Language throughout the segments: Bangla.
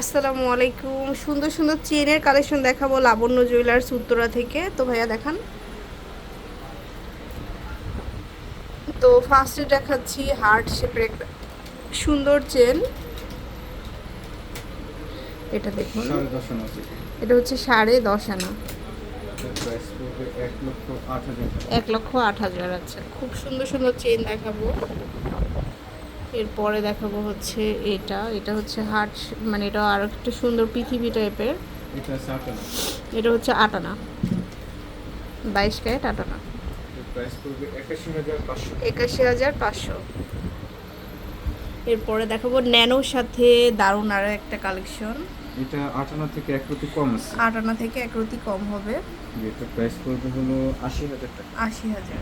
আসসালামু আলাইকুম। সুন্দর সুন্দর চেনের কালেকশন দেখাবো লাবণ্য জুয়েলার্স উত্তরা থেকে। তো ভাইয়া দেখান। তো ফার্স্টে দেখাচ্ছি হার্ট শেপের একটা সুন্দর চেন এটা দেখুন। এটা হচ্ছে সাড়ে দশ আনা। এক লক্ষ আট হাজার আচ্ছা। খুব সুন্দর সুন্দর চেন দেখাবো। এরপরে দেখাবো হচ্ছে এটা। এটা হচ্ছে হার্ট মানে এটা আর একটা সুন্দর পৃথিবী টাইপের। এটা এটা হচ্ছে আট আনা বাইশ ক্যারেট আট আনা একাশি হাজার পাঁচশো। এরপরে দেখাবো ন্যানোর সাথে দারুণ আরও একটা কালেকশন। এটা আট আনা থেকে এক প্রতি কম আছে। আট আনা থেকে এক রতি কম হবে। যেটা প্রাইস পড়বে হলো আশি হাজার টাকা। আশি হাজার।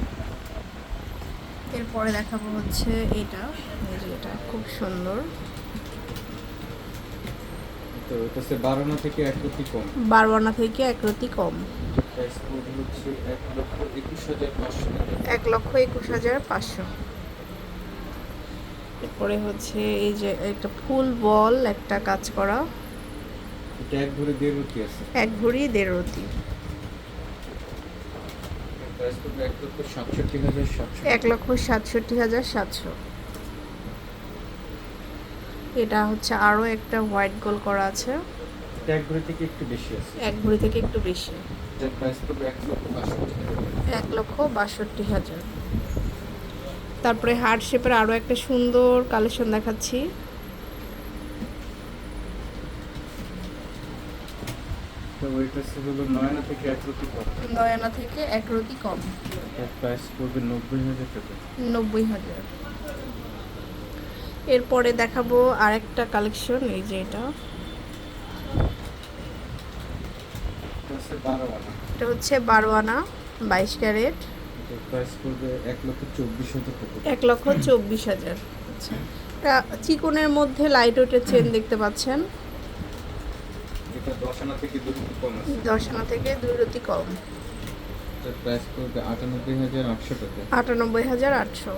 এরপরে দেখাবো হচ্ছে এটা। এই যে এটা খুব সুন্দর। তো এটা হচ্ছে বারো আনা থেকে এক প্রতি কম। থেকে এক রতি কম। এক লক্ষ একুশ হাজার পাঁচশো এরপরে হচ্ছে এই যে একটা ফুল বল একটা কাজ করা। এটা এক ভরে দেড় আছে। এক ভরি দেড় রতি। এক লক্ষ সাতষট্টি হাজার সাতশো। এটা হচ্ছে আরও একটা হোয়াইট গোল করা আছে। এক ভরে থেকে একটু বেশি আছে। এক ভরি থেকে একটু বেশি। এটার প্রাইস পড়বে এক লক্ষ বাষট্টি হাজার। এক লক্ষ বাষট্টি হাজার। তারপরে হার্ট শেপের আরও একটা সুন্দর কালেকশন দেখাচ্ছি। তো ওইটা হচ্ছে হলো নয় আনা থেকে এক কম? থেকে এক রতি কম। প্রাইস পড়বে নব্বই হাজার টাকা। নব্বই হাজার। এরপরে দেখাবো আরেকটা কালেকশন এই যে এটা। এটা হচ্ছে বারো আনা এটা হচ্ছে বারো আনা বাইশ ক্যারেট। এক লক্ষ চব্বিশ হাজার টাকা। এক লক্ষ চব্বিশ হাজার। আচ্ছা। চিকনের মধ্যে লাইট ওয়েটের চেন দেখতে পাচ্ছেন। এটা দশ আনা থেকে দু কম। প্রাইস পড়বে আটানব্বই হাজার আটশো টাকা। আটানব্বই হাজার আটশো।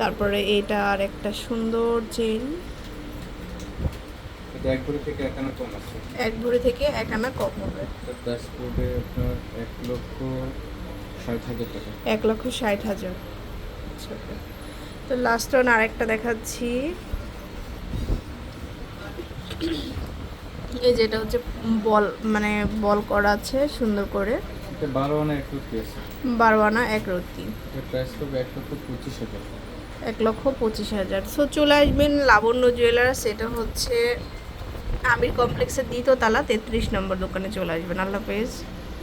তারপরে এটা আর একটা সুন্দর চেন এক ভরি থেকে এক আনা কম আছে। এক ভরি থেকে এক আনা কম হবে। প্রাইস পড়বে আপনার এক লক্ষ ষাট হাজার টাকা। এক লক্ষ ষাট হাজার। আচ্ছা, তো লাস্ট ওয়ান আরেকটা দেখাচ্ছি। এই যেটা হচ্ছে বল মানে বল করা আছে সুন্দর করে। বারোয়ানা এক রুটি আছে। প্রাইস এক লক্ষ পঁচিশ হাজার। এক লক্ষ পঁচিশ হাজার। সো চলে আসবেন লাবণ্য জুয়েলার্স এটা হচ্ছে আমির কমপ্লেক্সের দ্বিতীয় তালা তেত্রিশ নম্বর দোকানে চলে আসবেন। আল্লাহ হাফেজ।